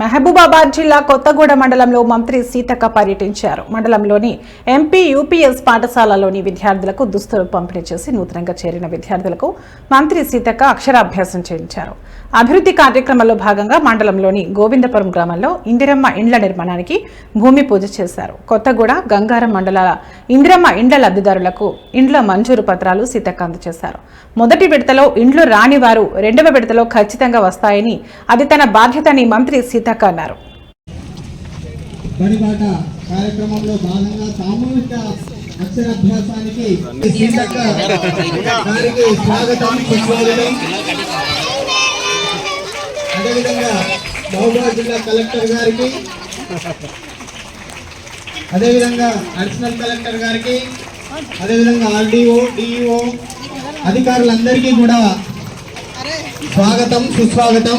మహబూబాబాద్ జిల్లా కొత్తగూడ మండలంలో మంత్రి సీతక్క పర్యటించారు. మండలంలోని ఎంపీ యూపీఎస్ పాఠశాలలోని విద్యార్థులకు దుస్తులు పంపిణీ చేసి నూతనంగా చేరిన విద్యార్థులకు మంత్రి సీతక్క అక్షరాభ్యాసం చేయించారు. అభివృద్ధి కార్యక్రమంలో భాగంగా మండలంలోని గోవిందపురం గ్రామంలో ఇందిరమ్మ ఇండ్ల నిర్మాణానికి భూమి పూజ చేశారు. కొత్తగూడ గంగారం మండలాల ఇందిరమ్మ ఇండ్ల లబ్ధిదారులకు ఇండ్ల మంజూరు పత్రాలు సీతక్క అందజేశారు. మొదటి విడతలో ఇండ్లు రాని వారు రెండవ విడతలో ఖచ్చితంగా వస్తాయని అది తన బాధ్యతని మంత్రి సీతక్క అన్నారు. బడిబాట కార్యక్రమంలో భాగంగా సామూహిక అక్షరాభ్యాసానికి సీతక్క స్వాగతం సుస్వాగతం. అదేవిధంగా మహబూబాద్ జిల్లా కలెక్టర్ గారికి అదేవిధంగా అడిషనల్ కలెక్టర్ గారికి అదేవిధంగా ఆర్డీఓ డిఈఓ అధికారులందరికీ కూడా స్వాగతం సుస్వాగతం.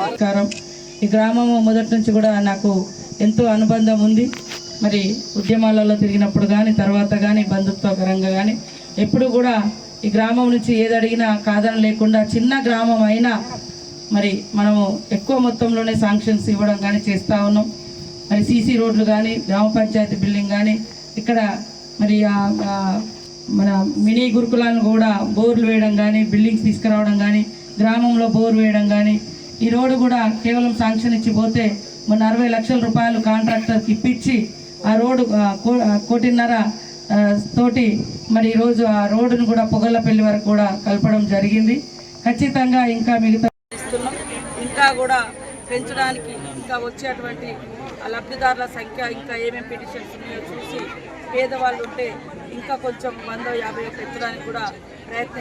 నమస్కారం. ఈ గ్రామం మొదటి నుంచి కూడా నాకు ఎంతో అనుబంధం ఉంది. మరి ఉద్యమాలలో తిరిగినప్పుడు కానీ తర్వాత కానీ బంధుత్వకరంగా కానీ ఎప్పుడు కూడా ఈ గ్రామం నుంచి ఏది అడిగినా కాదని లేకుండా చిన్న గ్రామం అయినా మరి మనము ఎక్కువ మొత్తంలోనే శాంక్షన్స్ ఇవ్వడం కానీ చేస్తూ ఉన్నాం. మరి సీసీ రోడ్లు కానీ గ్రామ పంచాయతీ బిల్డింగ్ కానీ ఇక్కడ మరి మన మినీ గురుకులాలను కూడా బోర్లు వేయడం కానీ బిల్డింగ్స్ తీసుకురావడం కానీ గ్రామంలో బోర్ వేయడం కానీ ఈ రోడ్డు కూడా కేవలం శాంక్షన్ ఇచ్చిపోతే మొన్న అరవై లక్షల రూపాయలు కాంట్రాక్టర్కి ఇప్పించి ఆ రోడ్డు కో- కోటిన్నర తోటి మరి ఈరోజు ఆ రోడ్డును కూడా పొగల్లపల్లి వరకు కూడా కలపడం జరిగింది. ఖచ్చితంగా ఇంకా మిగతా ఇంకా కూడా పెంచడానికి ఇంకా వచ్చేటువంటి ఆ లబ్ధిదారుల సంఖ్య ఇంకా ఏమేమి పిటిషన్స్ ఉన్నాయో చూసి పేదవాళ్ళు ఉంటే ఇంకా కొంచెం వంద యాభై పెంచడానికి కూడా ప్రయత్నం